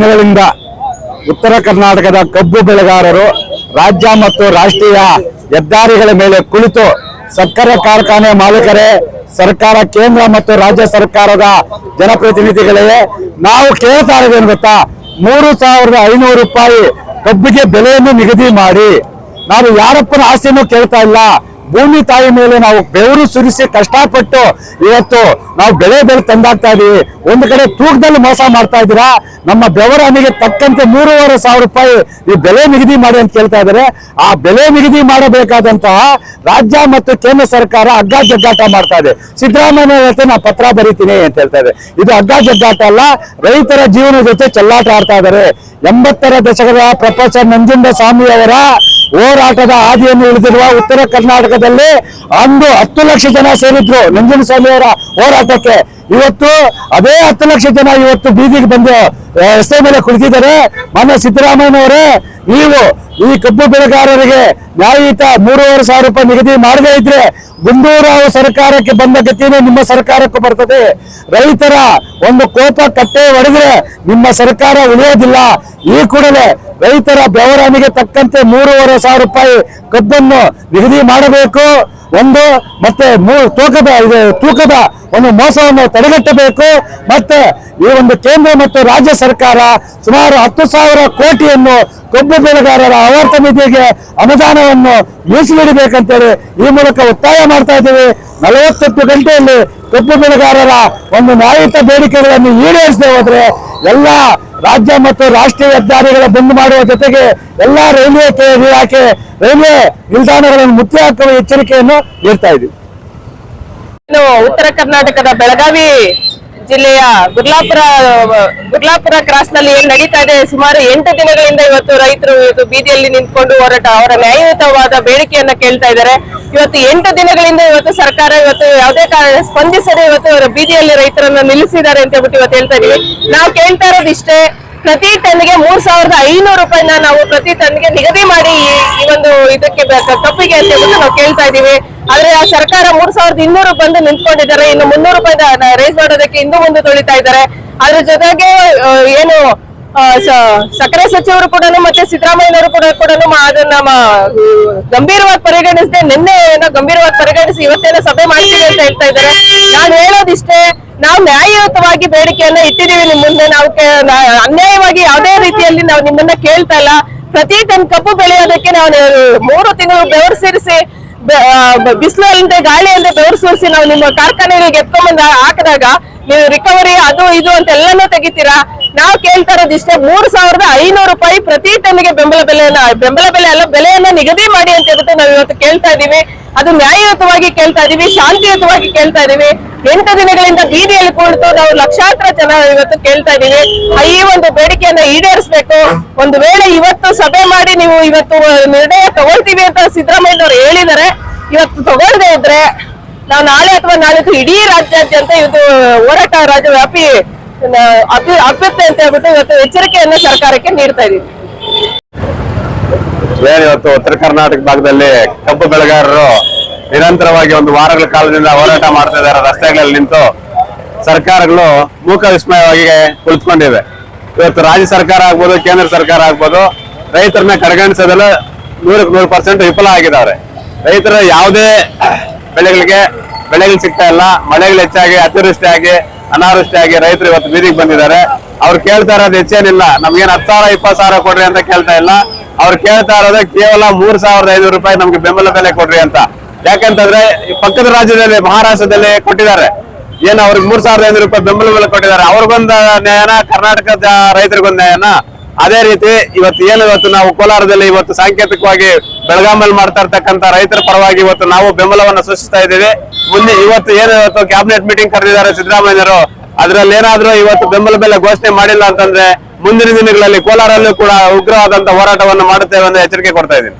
ದಿನಗಳಿಂದ ಉತ್ತರ ಕರ್ನಾಟಕದ ಕಬ್ಬು ಬೆಳೆಗಾರರು ರಾಜ್ಯ ಮತ್ತು ರಾಷ್ಟ್ರೀಯ ಹೆದ್ದಾರಿಗಳ ಮೇಲೆ ಕುಳಿತು ಸಕ್ಕರೆ ಕಾರ್ಖಾನೆ ಮಾಲೀಕರೇ, ಸರ್ಕಾರ ಕೇಂದ್ರ ಮತ್ತು ರಾಜ್ಯ ಸರ್ಕಾರದ ಜನಪ್ರತಿನಿಧಿಗಳೇ, ನಾವು ಕೇಳ್ತಾ ಇರೋದೇನು ಗೊತ್ತಾ? ಮೂರು ಸಾವಿರದ ಐನೂರು ರೂಪಾಯಿ ಕಬ್ಬಿಗೆ ಬೆಲೆಯನ್ನು ನಿಗದಿ ಮಾಡಿ. ನಾವು ಯಾರಪ್ಪನ ಆಸ್ತಿಯನ್ನು ಕೇಳ್ತಾ ಇಲ್ಲ. ಭೂಮಿ ತಾಯಿ ಮೇಲೆ ನಾವು ಬೆವರು ಸುರಿಸಿ ಕಷ್ಟಪಟ್ಟು ಇವತ್ತು ನಾವು ಬೆಳೆ ಬೆಳೆ ತಂದಾಗ್ತಾ ಇದೀವಿ. ಒಂದು ಕಡೆ ತೂಕದಲ್ಲಿ ಮೋಸ ಮಾಡ್ತಾ ಇದ್ದೀರಾ? ನಮ್ಮ ಬೆವರ ಹನಿಗೆ ತಕ್ಕಂತೆ ಮೂರುವರೆ ಸಾವಿರ ರೂಪಾಯಿ ಈ ಬೆಲೆ ನಿಗದಿ ಮಾಡಿ ಅಂತ ಕೇಳ್ತಾ ಇದ್ದಾರೆ. ಆ ಬೆಲೆ ನಿಗದಿ ಮಾಡಬೇಕಾದಂತಹ ರಾಜ್ಯ ಮತ್ತು ಕೇಂದ್ರ ಸರ್ಕಾರ ಹಗ್ಗ ಜಗ್ಗಾಟ ಮಾಡ್ತಾ ಇದೆ. ಸಿದ್ದರಾಮಯ್ಯ ಜೊತೆ ನಾ ಪತ್ರ ಬರೀತೀನಿ ಅಂತ ಹೇಳ್ತಾ ಇದೆ ಇದು ಹಗ್ಗ ಜಗ್ಗಾಟ ಅಲ್ಲ, ರೈತರ ಜೀವನ ಜೊತೆ ಚೆಲ್ಲಾಟ ಆಡ್ತಾ ಇದ್ದಾರೆ. ಎಂಬತ್ತರ ದಶಕದ ಪ್ರೊಫೆಸರ್ ನಂಜುಂಡ ಸ್ವಾಮಿ ಅವರ ಹೋರಾಟದ ಹಾದಿಯನ್ನು ಉಳಿದಿರುವ ಉತ್ತರ ಕರ್ನಾಟಕದಲ್ಲಿ ಅಂದು ಹತ್ತು ಲಕ್ಷ ಜನ ಸೇರಿದ್ರು ನಂಜುಂಡ ಸ್ವಾಮಿ ಅವರ ಹೋರಾಟಕ್ಕೆ. ಇವತ್ತು ಅದೇ ಹತ್ತು ಲಕ್ಷ ಜನ ಇವತ್ತು ಬೀದಿಗೆ ಬಂದು ರಸ್ತೆ ಮೇಲೆ ಕುಳಿತಿದ್ದಾರೆ. ಮಾನ್ಯ ಸಿದ್ದರಾಮಯ್ಯನವರೇ ನೀವು ಈ ಕಬ್ಬು ಬೆಳೆಗಾರರಿಗೆ ನ್ಯಾಯಯುತ ಮೂರುವರೆ ಸಾವಿರ ರೂಪಾಯಿ ನಿಗದಿ ಮಾಡದೇ ಇದ್ರೆ ಗುಂಡೂರಾವ್ ಸರ್ಕಾರಕ್ಕೆ ಬಂದ ಗತಿನೇ ನಿಮ್ಮ ಸರ್ಕಾರಕ್ಕೂ ಬರ್ತದೆ. ರೈತರ ಒಂದು ಕೋಪ ಕಟ್ಟೆ ಹೊಡೆದ್ರೆ ನಿಮ್ಮ ಸರ್ಕಾರ ಉಳಿಯೋದಿಲ್ಲ. ಈ ಕೂಡಲೇ ರೈತರ ಬೆವರಾನಿಗೆ ತಕ್ಕಂತೆ ಮೂರುವರೆ ಸಾವಿರ ರೂಪಾಯಿ ಕಬ್ಬನ್ನು ನಿಗದಿ ಮಾಡಬೇಕು. ಒಂದು, ಮತ್ತೆ ತೂಕದ, ಇದು ತೂಕದ ಒಂದು ಮೋಸವನ್ನು ತಡೆಗಟ್ಟಬೇಕು. ಮತ್ತೆ ಈ ಒಂದು ಕೇಂದ್ರ ಮತ್ತು ರಾಜ್ಯ ಸರ್ಕಾರ ಸುಮಾರು ಹತ್ತು ಸಾವಿರ ಕೋಟಿಯನ್ನು ಕಬ್ಬು ಬೆಳೆಗಾರರ ಆವರ್ತ ನಿಧಿಗೆ ಅನುದಾನವನ್ನು ಮೀಸಲಿಡಬೇಕಂತೇಳಿ ಈ ಮೂಲಕ ಒತ್ತಾಯ ಮಾಡ್ತಾ ಇದ್ದೀವಿ. ನಲವತ್ತೆಂಟು ಗಂಟೆಯಲ್ಲಿ ಕಬ್ಬು ಬೆಳೆಗಾರರ ಒಂದು ನ್ಯಾಯಯುತ ಬೇಡಿಕೆಗಳನ್ನು ಈಡೇರಿಸದೆ ಹೋದ್ರೆ ಎಲ್ಲ ರಾಜ್ಯ ಮತ್ತು ರಾಷ್ಟ್ರೀಯ ಹೆದ್ದಾರಿಗಳ ಬಂದ್ ಮಾಡುವ ಜೊತೆಗೆ ಎಲ್ಲಾ ರೈಲ್ವೆ ಇಲಾಖೆ, ರೈಲ್ವೆ ನಿಲ್ದಾಣಗಳನ್ನು ಮುಚ್ಚಿ ಹಾಕುವ ಎಚ್ಚರಿಕೆಯನ್ನು ನೀಡ್ತಾ ಇದ್ದೀವಿ. ಇನ್ನು ಉತ್ತರ ಕರ್ನಾಟಕದ ಬೆಳಗಾವಿ ಜಿಲ್ಲೆಯ ಗುರ್ಲಾಪುರ ಗುರ್ಲಾಪುರ ಕ್ರಾಸ್ನಲ್ಲಿ ಏನ್ ನಡೀತಾ ಇದೆ? ಸುಮಾರು ಎಂಟು ದಿನಗಳಿಂದ ಇವತ್ತು ರೈತರು ಇವತ್ತು ಬೀದಿಯಲ್ಲಿ ನಿಂತ್ಕೊಂಡು ಹೋರಾಟ, ಅವರ ನ್ಯಾಯಯುತವಾದ ಬೇಡಿಕೆಯನ್ನ ಕೇಳ್ತಾ ಇದ್ದಾರೆ. ಇವತ್ತು ಎಂಟು ದಿನಗಳಿಂದ ಇವತ್ತು ಸರ್ಕಾರ ಇವತ್ತು ಯಾವುದೇ ಕಾರಣ ಸ್ಪಂದಿಸದೆ ಇವತ್ತು ಅವರ ಬೀದಿಯಲ್ಲಿ ರೈತರನ್ನ ನಿಲ್ಲಿಸಿದ್ದಾರೆ ಅಂತ ಹೇಳ್ಬಿಟ್ಟು ಇವತ್ತು ಹೇಳ್ತಾ ಇದೀವಿ. ನಾವು ಕೇಳ್ತಾ ಇರೋದಿಷ್ಟೇ ಪ್ರತಿ ಟನ್ಗೆ ಮೂರ್ ಸಾವಿರದ ಐನೂರು ರೂಪಾಯಿನ ನಾವು ಪ್ರತಿ ಟನ್ಗೆ ನಿಗದಿ ಮಾಡಿ ಈ- ಒಂದು ಇದಕ್ಕೆ ಕಪ್ಪಿಗೆ ಅಂತ ಹೇಳ್ಬಿಟ್ಟು ನಾವು ಕೇಳ್ತಾ ಇದೀವಿ. ಆದ್ರೆ ಆ ಸರ್ಕಾರ ಮೂರ್ ಸಾವಿರದ ಇನ್ನೂರು ಬಂದು ನಿಂತ್ಕೊಂಡಿದ್ದಾರೆ, ಇನ್ನು ಮುನ್ನೂರು ರೂಪಾಯಿ ರೈಸ್ ಮಾಡೋದಕ್ಕೆ ಇನ್ನೂ ಮುಂದೆ ತೊಳಿತಾ ಇದ್ದಾರೆ. ಅದ್ರ ಜೊತೆಗೆ ಏನು ಸಕ್ಕರೆ ಸಚಿವರು ಕೂಡ ಮತ್ತೆ ಸಿದ್ದರಾಮಯ್ಯನವರು ಕೂಡ ಕೂಡ ಅದನ್ನ ಗಂಭೀರವಾಗಿ ಪರಿಗಣಿಸದೆ ನಿನ್ನೆ ಏನೋ ಗಂಭೀರವಾಗಿ ಪರಿಗಣಿಸಿ ಇವತ್ತೇನೋ ಸಭೆ ಮಾಡ್ತೀವಿ ಅಂತ ಹೇಳ್ತಾ ಇದ್ದಾರೆ. ನಾನು ಹೇಳೋದಿಷ್ಟೇ, ನಾವು ನ್ಯಾಯಯುತವಾಗಿ ಬೇಡಿಕೆಯನ್ನ ಇಟ್ಟಿದೀವಿ ನಿಮ್ ಮುಂದೆ. ನಾವು ಅನ್ಯಾಯವಾಗಿ ಯಾವುದೇ ರೀತಿಯಲ್ಲಿ ನಾವು ನಿಮ್ಮನ್ನ ಕೇಳ್ತಾ ಇಲ್ಲ. ಪ್ರತಿ ಟನ್ ಕಬ್ಬು ಬೆಳೆಯೋದಕ್ಕೆ ನಾವು ಮೂರು ತಿಂಗಳು ಬೆವರು ಸೇರಿಸಿ ಬಿಸಿಲು ಅಲ್ಲದೆ, ಗಾಳಿ ಅಲ್ಲದೆ ಬೆವರು ಸೂರಿಸಿ ನಾವು ನಿಮ್ಮ ಕಾರ್ಖಾನೆಗಳಿಗೆ ಎತ್ಕೊಂಡ್ಬಂದ ಹಾಕಿದಾಗ ನೀವು ರಿಕವರಿ ಅದು ಇದು ಅಂತ ಎಲ್ಲಾನು ತೆಗಿತೀರಾ? ನಾವು ಕೇಳ್ತಾ ಇರೋದಿಷ್ಟೇ ಮೂರ್ ಸಾವಿರದ ಐನೂರು ರೂಪಾಯಿ ಪ್ರತಿ ಟನ್ಗೆ ಬೆಂಬಲ ಬೆಲೆಯನ್ನ, ಬೆಂಬಲ ಬೆಲೆ ಅಲ್ಲ, ಬೆಲೆಯನ್ನ ನಿಗದಿ ಮಾಡಿ ಅಂತ ಹೇಳ್ಬಿಟ್ಟು ನಾವು ಇವತ್ತು ಕೇಳ್ತಾ ಇದೀವಿ. ಅದು ನ್ಯಾಯಯುತವಾಗಿ ಕೇಳ್ತಾ ಇದೀವಿ, ಶಾಂತಿಯುತವಾಗಿ ಕೇಳ್ತಾ ಇದೀವಿ. ಎಂಟು ದಿನಗಳಿಂದ ಬೀದಿಯಲ್ಲಿ ಕುಳಿತು ನಾವು ಲಕ್ಷಾಂತರ ಜನ ಇವತ್ತು ಕೇಳ್ತಾ ಇದೀವಿ. ಈ ಒಂದು ಬೇಡಿಕೆಯನ್ನ ಈಡೇರಿಸ್ಬೇಕು. ಒಂದು ವೇಳೆ ಇವತ್ತು ಸಭೆ ಮಾಡಿ ನೀವು ಇವತ್ತು ನಿರ್ಣಯ ತಗೊಳ್ತೀವಿ ಅಂತ ಸಿದ್ದರಾಮಯ್ಯನವರು ಹೇಳಿದ್ದಾರೆ ಇವತ್ತು ತಗೊಳ್ದೇ ಇದ್ರೆ ನಾವು ನಾಳೆ ಅಥವಾ ನಾಳಿದ್ದು ಇಡೀ ರಾಜ್ಯಾದ್ಯಂತ ಇದು ಹೋರಾಟ ರಾಜ್ಯವ್ಯಾಪಿ ಅಭ್ಯುತ್ತೆ ಅಂತ ಹೇಳ್ಬಿಟ್ಟು ಇವತ್ತು ಎಚ್ಚರಿಕೆಯನ್ನು ಸರ್ಕಾರಕ್ಕೆ ನೀಡ್ತಾ ಏನ್ ಇವತ್ತು ಉತ್ತರ ಕರ್ನಾಟಕ ಭಾಗದಲ್ಲಿ ಕಬ್ಬು ಬೆಳೆಗಾರರು ನಿರಂತರವಾಗಿ ಒಂದು ವಾರಗಳ ಕಾಲದಿಂದ ಹೋರಾಟ ಮಾಡ್ತಾ ಇದ್ದಾರೆ, ರಸ್ತೆಗಳಲ್ಲಿ ನಿಂತು ಸರ್ಕಾರಗಳು ಮೂಕ ವಿಸ್ಮಯವಾಗಿ ಕುಳಿತುಕೊಂಡಿವೆ. ಇವತ್ತು ರಾಜ್ಯ ಸರ್ಕಾರ ಆಗ್ಬೋದು, ಕೇಂದ್ರ ಸರ್ಕಾರ ಆಗ್ಬೋದು ರೈತರನ್ನ ಕಡೆಗಣಿಸೋದಲ್ಲ ನೂರಕ್ಕೆ ನೂರು ಪರ್ಸೆಂಟ್ ವಿಫಲ ಆಗಿದ್ದಾರೆ. ರೈತರ ಯಾವುದೇ ಬೆಳೆಗಳಿಗೆ, ಬೆಳೆಗಳು ಸಿಗ್ತಾ ಇಲ್ಲ, ಮಳೆಗಳು ಹೆಚ್ಚಾಗಿ ಅತಿವೃಷ್ಟಿ ಆಗಿ ಅನಾವೃಷ್ಟಿ ಆಗಿ ರೈತರು ಇವತ್ತು ಬೀದಿಗೆ ಬಂದಿದ್ದಾರೆ. ಅವ್ರು ಕೇಳ್ತಾ ಇರೋದು ಹೆಚ್ಚೇನಿಲ್ಲ. ನಮ್ಗೇನ್ ಹತ್ತು ಸಾವಿರ, ಇಪ್ಪತ್ತು ಸಾವಿರ ಕೊಡ್ರಿ ಅಂತ ಕೇಳ್ತಾ ಇಲ್ಲ. ಅವ್ರು ಕೇಳ್ತಾ ಇರೋದು ಕೇವಲ ಮೂರ್ ಸಾವಿರದ ಐನೂರು ರೂಪಾಯಿ ನಮ್ಗೆ ಬೆಂಬಲ ಬೆಲೆ ಕೊಡ್ರಿ ಅಂತ. ಯಾಕಂತಂದ್ರೆ ಪಕ್ಕದ ರಾಜ್ಯದಲ್ಲಿ, ಮಹಾರಾಷ್ಟ್ರದಲ್ಲಿ ಕೊಟ್ಟಿದ್ದಾರೆ. ಏನು ಅವ್ರಿಗೆ ಮೂರ್ ಸಾವಿರದ ಐನೂರು ರೂಪಾಯಿ ಬೆಂಬಲ ಬೆಲೆ ಕೊಟ್ಟಿದ್ದಾರೆ. ಅವ್ರಿಗೊಂದು ನ್ಯಾಯನ, ಕರ್ನಾಟಕದ ರೈತರಿಗೊಂದು ನ್ಯಾಯನ ಅದೇ ರೀತಿ ಇವತ್ತು ಏನು ಇವತ್ತು ನಾವು ಕೋಲಾರದಲ್ಲಿ ಇವತ್ತು ಸಾಂಕೇತಿಕವಾಗಿ ಬೆಳಗಾಮಲ್ಲಿ ಮಾಡ್ತಾ ಇರ್ತಕ್ಕಂತ ರೈತರ ಪರವಾಗಿ ಇವತ್ತು ನಾವು ಬೆಂಬಲವನ್ನ ಸೂಚಿಸ್ತಾ ಇದ್ದೇವೆ. ಮುಂದೆ ಇವತ್ತು ಏನು ಇವತ್ತು ಕ್ಯಾಬಿನೆಟ್ ಮೀಟಿಂಗ್ ಕರೆದಿದ್ದಾರೆ ಸಿದ್ದರಾಮಯ್ಯರು ಅದರಲ್ಲಿ ಏನಾದ್ರೂ ಇವತ್ತು ಬೆಂಬಲ ಬೆಲೆ ಘೋಷಣೆ ಮಾಡಿಲ್ಲ ಅಂತಂದ್ರೆ ಮುಂದಿನ ದಿನಗಳಲ್ಲಿ ಕೋಲಾರಲ್ಲೂ ಕೂಡ ಉಗ್ರವಾದಂತಹ ಹೋರಾಟವನ್ನು ಮಾಡುತ್ತೇವೆ ಅಂತ ಎಚ್ಚರಿಕೆ ಕೊಡ್ತಾ ಇದ್ದೀನಿ.